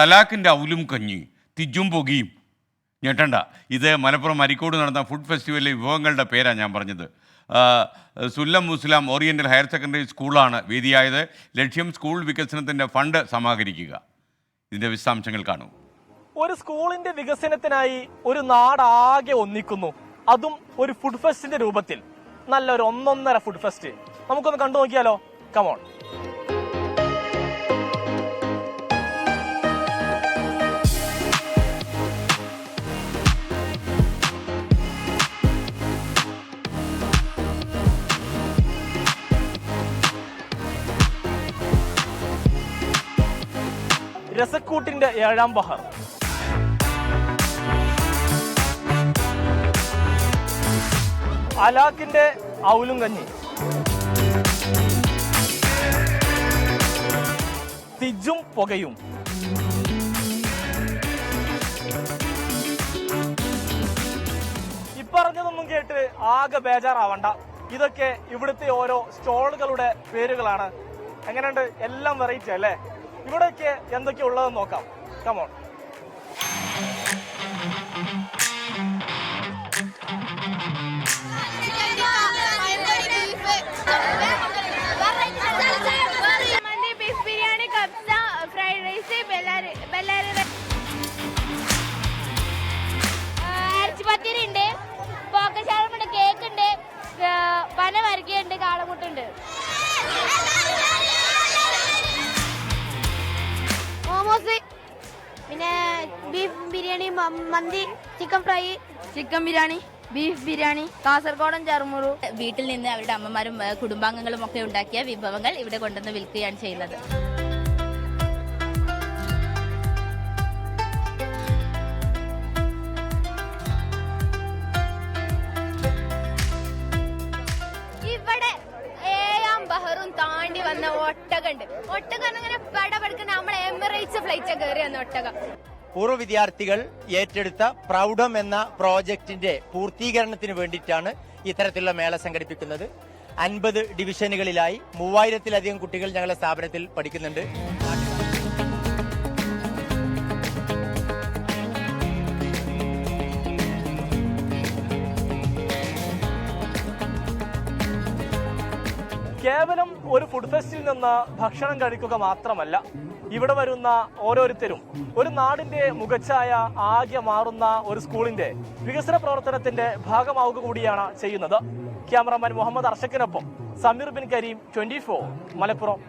തലാക്കിന്റെ ഔലും കഞ്ഞി തിജും പൊകിയും. ഞെട്ടണ്ട. ഇത് മലപ്പുറം അരിക്കോട് നടന്ന ഫുഡ് ഫെസ്റ്റിവലിലെ വിഭവങ്ങളുടെ പേരാണ് ഞാൻ പറഞ്ഞത്. Sullamussalam oriental higher secondary സ്കൂളാണ് വേദിയായത്. ലക്ഷ്യം സ്കൂൾ വികസനത്തിന്റെ ഫണ്ട് സമാഹരിക്കുക. ഇതിന്റെ വിശദാംശങ്ങൾ കാണൂ. ഒരു സ്കൂളിന്റെ വികസനത്തിനായി ഒരു നാടാകെ ഒന്നിക്കുന്നു. അതും ഒരു ഫുഡ് ഫെസ്റ്റിന്റെ രൂപത്തിൽ. നല്ലൊരു ഒന്നൊന്നര ഫുഡ് ഫെസ്റ്റ്. നമുക്കൊന്ന് കണ്ടു നോക്കിയാലോ? കമോൺ രസക്കൂട്ടിന്റെ ഏഴാം ബഹർ. അലാക്കിന്റെ ഔലും കഞ്ഞി. തിജും പുകയും. ഇപ്പറഞ്ഞതൊന്നും കേട്ട് ആകെ ബേജാറാവണ്ട. ഇതൊക്കെ ഇവിടുത്തെ ഓരോ സ്റ്റോളുകളുടെ പേരുകളാണ്. എങ്ങനെയുണ്ട്? എല്ലാം വെറൈറ്റി അല്ലേ? ഇവിടെയൊക്കെ എന്തൊക്കെയുള്ളതെന്ന് നോക്കാം. കമോൺ പിന്നെ ബീഫ് ബിരിയാണി മന്തി chicken fry chicken biryani beef biryani കാസർഗോഡൻ ചെറുമുറു വീട്ടിൽ നിന്ന് അവരുടെ അമ്മമാരും കുടുംബാംഗങ്ങളും ഒക്കെ ഉണ്ടാക്കിയ വിഭവങ്ങൾ ഇവിടെ കൊണ്ടുവന്ന് വിൽക്കുകയാണ് ചെയ്യുന്നത്. ഒട്ടകം അങ്ങനെ പടപെടുക്കുന്ന നമ്മൾ എമിറേറ്റ്സ് ഫ്ലൈറ്റ് കയറി വന്ന ഒട്ടകം. പൂർവ വിദ്യാർത്ഥികൾ ഏറ്റെടുത്ത പ്രൗഢം എന്ന പ്രോജക്റ്റിന്റെ പൂർത്തീകരണത്തിന് വേണ്ടിയിട്ടാണ് ഇത്തരത്തിലുള്ള മേള സംഘടിപ്പിക്കുന്നത്. അൻപത് ഡിവിഷനുകളിലായി മൂവായിരത്തിലധികം കുട്ടികൾ ഞങ്ങളുടെ സ്ഥാപനത്തിൽ പഠിക്കുന്നുണ്ട്. കേവലം ഒരു ഫുഡ് ഫെസ്റ്റിൽ നിന്ന് ഭക്ഷണം കഴിക്കുക മാത്രമല്ല ഇവിടെ വരുന്ന ഓരോരുത്തരും ഒരു നാടിന്റെ മുഖച്ഛായ ആകെ മാറുന്ന ഒരു സ്കൂളിന്റെ വികസന പ്രവർത്തനത്തിന്റെ ഭാഗമാവുക കൂടിയാണ് ചെയ്യുന്നത്. ക്യാമറാമാൻ മുഹമ്മദ് അർഷക്കിനൊപ്പം സമീർ ബിൻ കരീം ട്വന്റി മലപ്പുറം.